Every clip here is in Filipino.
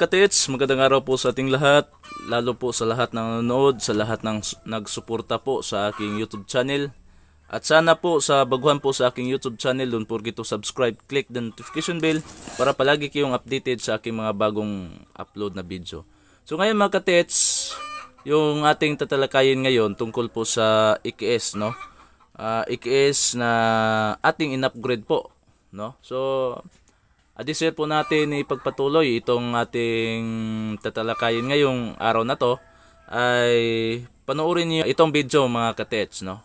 Katits, magandang araw po sa ating lahat, lalo po sa lahat ng nanonood, sa lahat ng nagsuporta po sa aking YouTube channel. At sana po sa baguhan po sa aking YouTube channel, don't forget to subscribe, click the notification bell para palagi kayong updated sa aking mga bagong upload na video. So ngayon mga katits, yung ating tatalakayin ngayon tungkol po sa IKS, no? Ah, IKS na ating in-upgrade po, no? So, Adisir po natin ipagpatuloy itong ating tatalakayin ngayong araw na to ay panoorin niyo itong video mga katets no.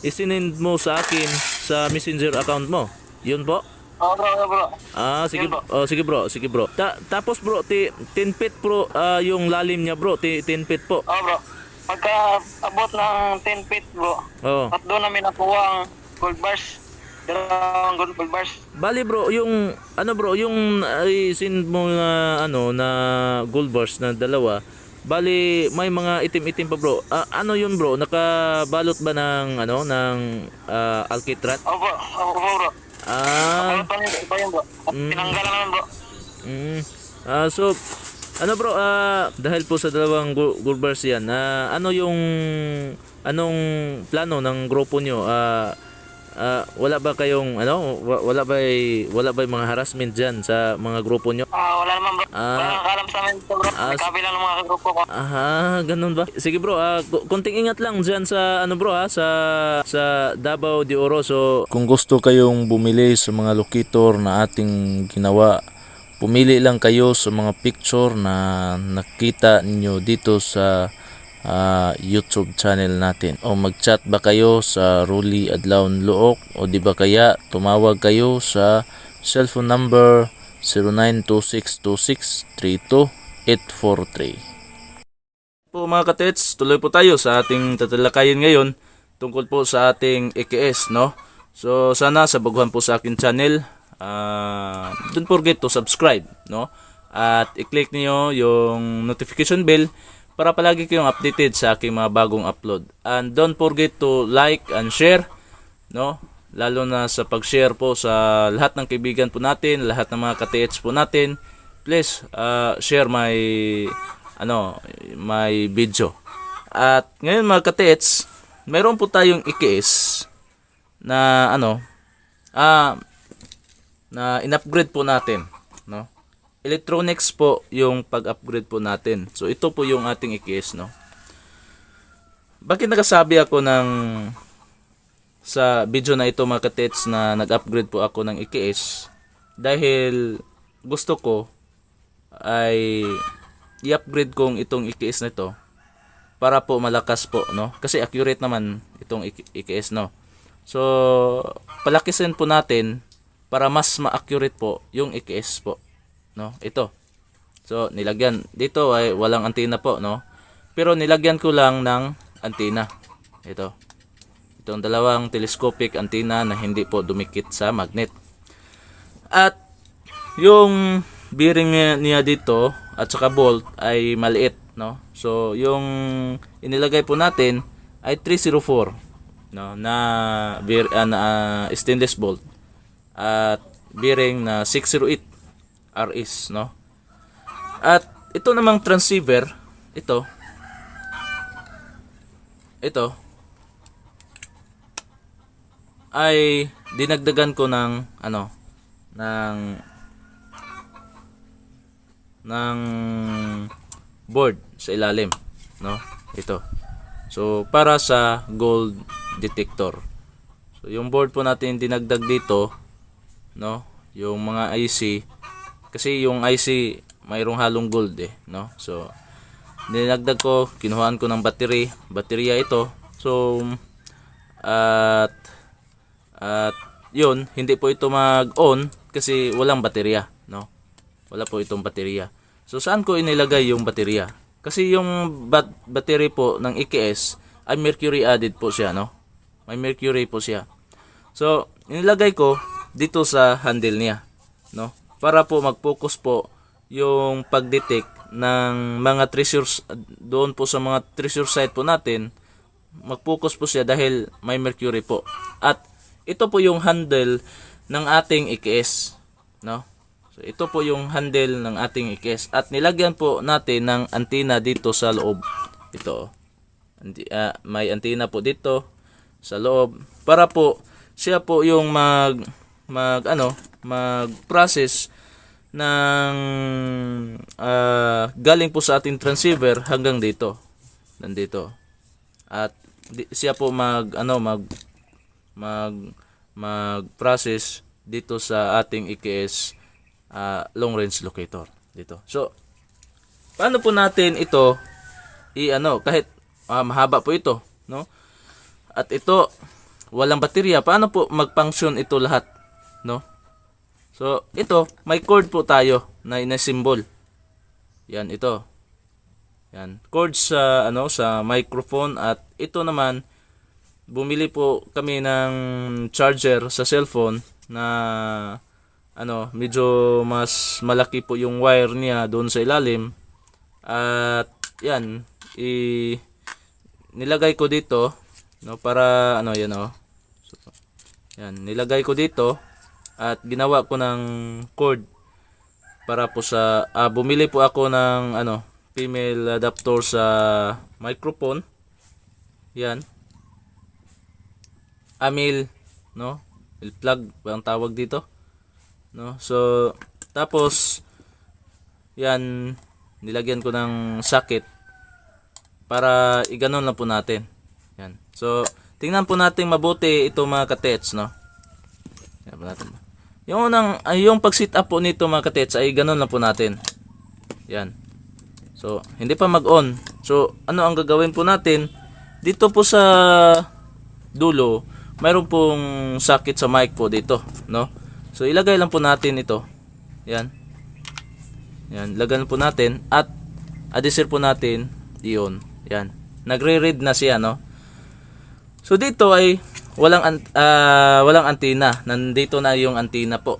isinend mo sa akin sa messenger account mo. Yun po. Oo bro, bro. Ah, sige Yun, bro. Oh, sige bro, sige bro. Ta- tapos bro, ti 10 feet bro, ah, yung lalim niya bro, ti 10 feet po. Oo bro. Pagka abot ng 10 feet bro, Oh. at doon namin nakuha ang gold bars. Dalawang gold gold bars. Bali bro, yung ano bro, yung ay send mo na ano na gold bars na dalawa. Bali may mga itim-itim pa bro. Ah, ano yun bro? Nakabalot ba ng ano ng ah, alkitrat? Bro, oo bro. Ah, Ano pa yun, bro. Tinanggalan naman bro. Mm. Ah, so ano bro, ah, dahil po sa dalawang gu- gold bars yan, ah, ano yung anong plano ng grupo nyo? Ah, ah, wala ba kayong ano, wa- wala ba wala ba mga harassment diyan sa mga grupo nyo? Ah, wala naman bro. Ah. Wala kalam sa amin bro. May kabilang ng mga grupo ko. Aha, ganun ba? Sige bro, ku- konting ingat lang diyan sa ano bro ha, sa sa Davao de Oro. So kung gusto kayong bumili sa mga locator na ating ginawa, pumili lang kayo sa mga picture na nakita ninyo dito sa ah, YouTube channel natin. O mag-chat ba kayo sa Ruli Adlawn Luok o di ba kaya tumawag kayo sa cellphone number 0926263243 po mga katets, tuloy po tayo sa ating tatalakayin ngayon tungkol po sa ating EKS, no? So, sana sa baguhan po sa akin channel, ah don't forget to subscribe, no? At i-click niyo yung notification bell para palagi kayong updated sa aking mga bagong upload. And don't forget to like and share, no? Lalo na sa pag-share po sa lahat ng kaibigan po natin, lahat ng mga ka-TH po natin. Please, ah, share my ano, my video. At ngayon mga ka-TH, meron po tayong IKS na ano, ah na in-upgrade po natin? Electronics po yung pag-upgrade po natin. So ito po yung ating IKS, no? Bakit nakasabi ako ng sa video na ito mga katets na nag-upgrade po ako ng IKS dahil gusto ko ay i-upgrade kong itong IKS na ito para po malakas po no kasi accurate naman itong IKS no so palakisin po natin para mas ma-accurate po yung IKS po no? Ito. So nilagyan. Dito ay walang antena po no? Pero nilagyan ko lang ng antena ito. Itong dalawang telescopic antenna na hindi po dumikit sa magnet. At yung bearing niya, niya dito at saka bolt ay maliit, no? So yung inilagay po natin ay 304 no? Na bear, ah, na ah, stainless bolt at bearing na 608 RS, no? At ito namang transceiver, ito. Ito. Ay dinagdagan ko ng ano ng ng board sa ilalim no? Ito. So para sa gold detector. So yung board po natin dinagdag dito no? Yung mga IC kasi yung IC mayroong halong gold eh no so dinagdag ko kinuhaan ko ng battery baterya ito so at at yun, hindi po ito mag-on kasi walang baterya, no? Wala po itong baterya. So saan ko inilagay yung baterya? Kasi yung bat- battery po ng EKS ay mercury added po siya, no? May mercury po siya. So, inilagay ko dito sa handle niya, no? Para po mag-focus po yung pag-detect ng mga treasures doon po sa mga treasure site po natin, mag-focus po siya dahil may mercury po. At ito po yung handle ng ating EKS, no? So ito po yung handle ng ating EKS at nilagyan po natin ng antenna dito sa loob. Ito. ah, may antenna po dito sa loob para po siya po yung mag mag ano, mag-process ng ah, galing po sa ating transceiver hanggang dito. Nandito. At di, siya po mag ano mag mag mag-process dito sa ating EKS ah, long range locator dito. So paano po natin ito i ano kahit ah, mahaba po ito, no? At ito walang baterya, paano po mag-function ito lahat, no? So ito may cord po tayo na ina-symbol. Yan ito. Yan, cord sa ano sa microphone at ito naman bumili po kami ng charger sa cellphone na ano, medyo mas malaki po yung wire niya doon sa ilalim. At yan, i nilagay ko dito no para ano yan oh. So, yan, nilagay ko dito at ginawa ko ng cord para po sa ah, bumili po ako ng ano female adapter sa microphone. Yan. Amil, no? Il plug ang tawag dito? No? So tapos yan nilagyan ko ng socket para iganon lang po natin. Yan. So tingnan po natin mabuti ito mga katets, no? Yan po natin. Yung unang ay, yung pag-sit up po nito mga katets ay ganon lang po natin. Yan. So, hindi pa mag-on. So, ano ang gagawin po natin? Dito po sa dulo, mayroon pong socket sa mic po dito, no? So, ilagay lang po natin ito. Yan. Yan, lagyan po natin at adisir po natin iyon. Yan. Nagre-read na siya, no? So dito ay walang an- ah, walang antenna. Nandito na yung antenna po.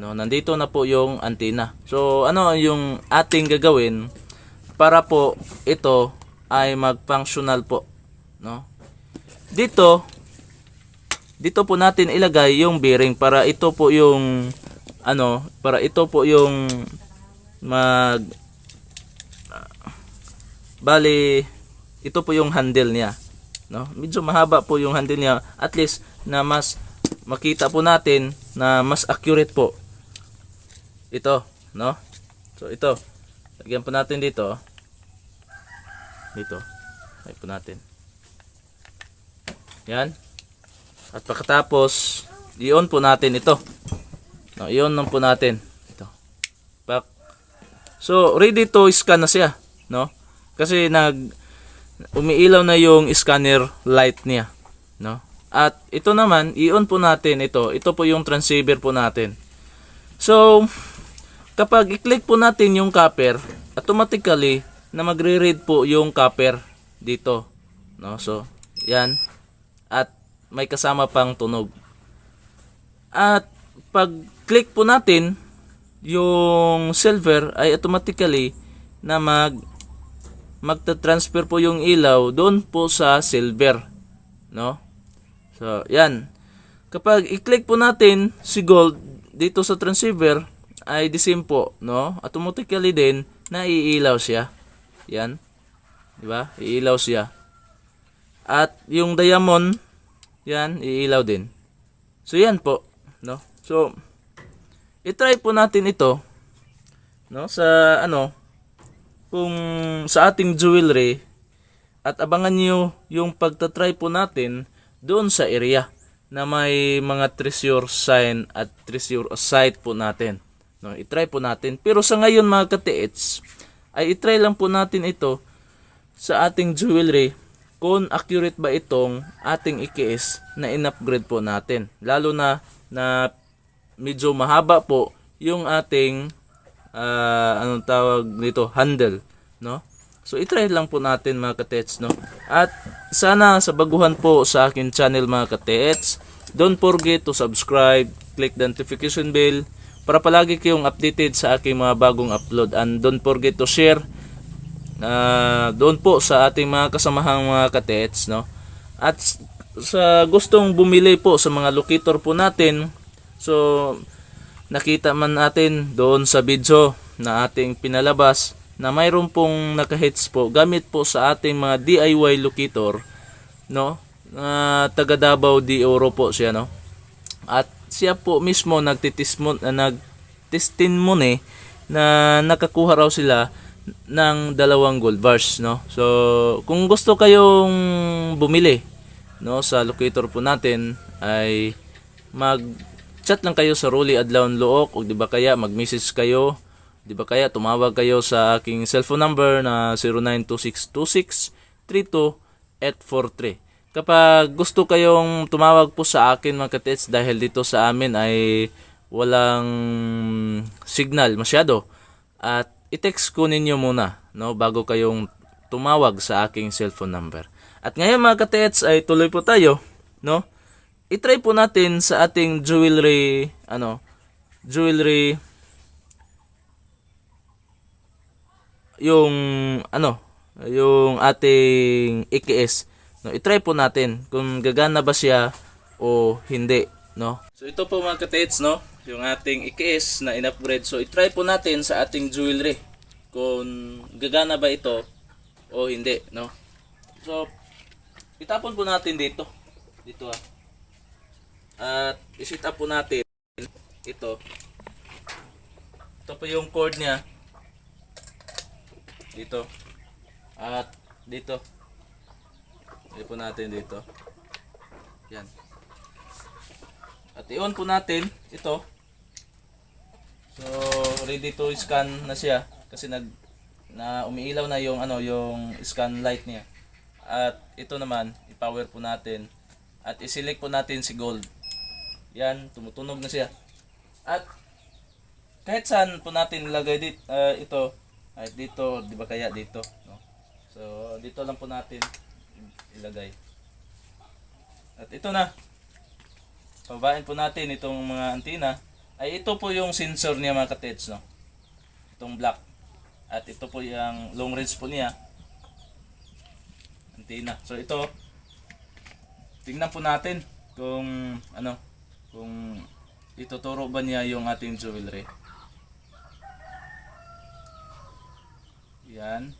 No, nandito na po yung antenna. So ano yung ating gagawin para po ito ay mag-functional po, no? Dito dito po natin ilagay yung bearing para ito po yung ano, para ito po yung mag bali ito po yung handle niya no? Medyo mahaba po yung handle niya. At least na mas makita po natin na mas accurate po. Ito no? So ito. Lagyan po natin dito. Dito. Lagyan po natin. Yan. At pagkatapos i-on po natin ito. No, i-on lang po natin. Ito. Pak. so ready to scan na siya no? Kasi nag umiilaw na yung scanner light niya, no? At ito naman, i-on po natin ito. Ito po yung transceiver po natin. So, kapag i-click po natin yung copper, automatically na magre-read po yung copper dito, no? So, 'yan. At may kasama pang tunog. At pag click po natin yung silver ay automatically na mag magta-transfer po yung ilaw doon po sa silver. No? So, yan. Kapag i-click po natin si gold dito sa transceiver, ay the same po, no? Automatically din, naiilaw siya. Yan. Di ba? Iilaw siya. At yung diamond, yan, iilaw din. So, yan po, no? So, i-try po natin ito, no? Sa, ano, kung sa ating jewelry at abangan nyo yung pagtatry po natin doon sa area na may mga treasure sign at treasure site po natin. No, i-try po natin. Pero sa ngayon mga katiits, ay i-try lang po natin ito sa ating jewelry kung accurate ba itong ating IKS na in-upgrade po natin. Lalo na na medyo mahaba po yung ating ah, anong tawag nito handle no So itry lang po natin mga katets no. At sana sa baguhan po sa akin channel mga katets, don't forget to subscribe, click the notification bell para palagi kayong updated sa aking mga bagong upload and don't forget to share na doon po sa ating mga kasamahang mga katets no. At sa gustong bumili po sa mga locator po natin, so nakita man natin doon sa video na ating pinalabas na mayroon pong naka-hits po gamit po sa ating mga DIY locator no? Na taga Davao de Oro po siya no? At siya po mismo nagtitismon na nagtestimony na nakakuha raw sila ng dalawang gold bars no? So kung gusto kayong bumili no sa locator po natin ay mag chat lang kayo sa Rolly Adlaw Look o di ba kaya mag-message kayo di ba kaya tumawag kayo sa aking cellphone number na 0926263243 kapag gusto kayong tumawag po sa akin mga katets dahil dito sa amin ay walang signal masyado at i-text ko ninyo muna no bago kayong tumawag sa aking cellphone number. At ngayon mga katets ay tuloy po tayo no i-try po natin sa ating jewelry ano jewelry yung ano yung ating EKS no i-try po natin kung gagana ba siya o hindi no? So ito po mga katets no? Yung ating EKS na in-upgrade. So i-try po natin sa ating jewelry kung gagana ba ito o hindi no? So itapon po natin dito. Dito ah at isit up po natin ito. Ito po yung cord niya. Dito. At dito. Iyan po natin dito. Yan. At i-on po natin ito. So ready to scan na siya kasi nag na umiilaw na yung ano yung scan light niya. At ito naman i-power po natin at i-select po natin si gold. Yan, tumutunog na siya. At kahit saan po natin ilagay dit, ah, ito, ay dito, di ba kaya dito, no? So, dito lang po natin ilagay. At ito na. Pababain po natin itong mga antina. Ay ito po yung sensor niya mga katets, no? Itong black. At ito po yung long range po niya. Antina. So ito, tingnan po natin kung ano, kung ituturo ba niya yung ating jewelry. Yan.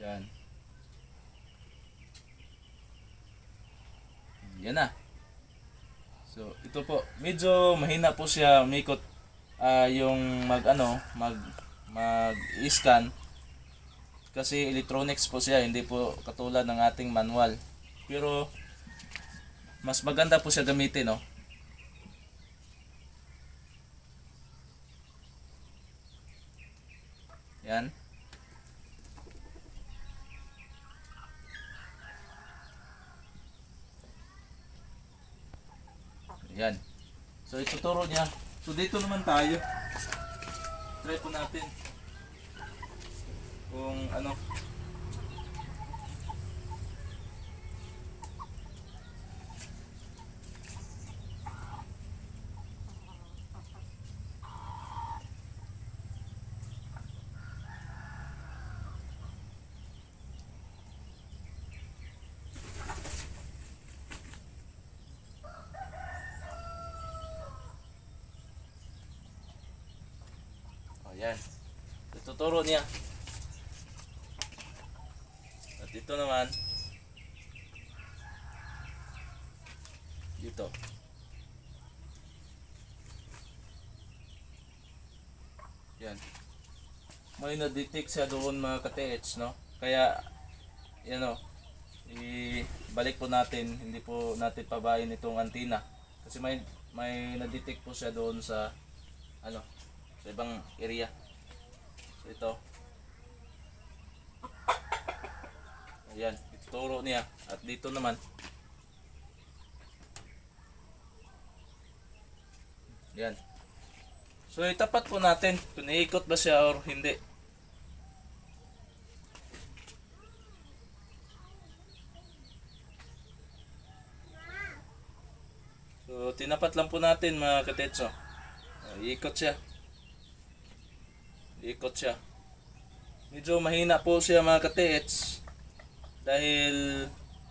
Yan. Yan na. So, ito po, medyo mahina po siya umikot ah yung mag ano, mag mag-scan kasi electronics po siya, hindi po katulad ng ating manual. Pero mas maganda po siya gamitin, no? Yan. Yan. So ituturo niya. So dito naman tayo. Try po natin. Kung ano. O yan. Ituturo niya. At ito naman. Dito. Yan. May na-detect siya doon mga ka-TH, no? Kaya, yan o. Ibalik po natin, hindi po natin pabayin itong antina. Kasi may may na-detect po siya doon sa ano, sa ibang area. So ito. Ayan, ituturo niya. At dito naman. Ayan. So itapat po natin kung iikot ba siya or hindi. So tinapat lang po natin mga katetso. Iikot siya. Iikot siya. Medyo mahina po siya mga katets dahil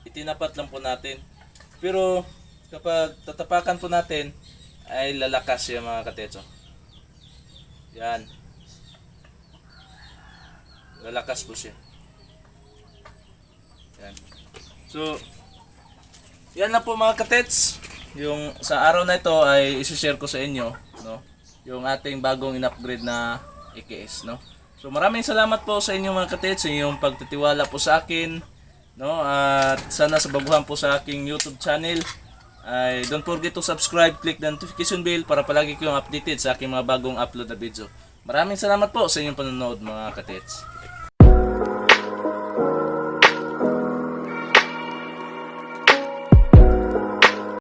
itinapat lang po natin. Pero kapag tatapakan po natin ay lalakas siya mga katetso. Yan. Lalakas po siya. Yan. So, yan na po mga katets. Yung sa araw na ito ay isi-share ko sa inyo, no? Yung ating bagong in-upgrade na EKS, no? So maraming salamat po sa inyo mga katets, sa inyong pagtitiwala po sa akin, no? At sana sa baguhan po sa aking YouTube channel ay don't forget to subscribe, click the notification bell para palagi kayong updated sa aking mga bagong upload na video. Maraming salamat po sa inyong panonood mga katets.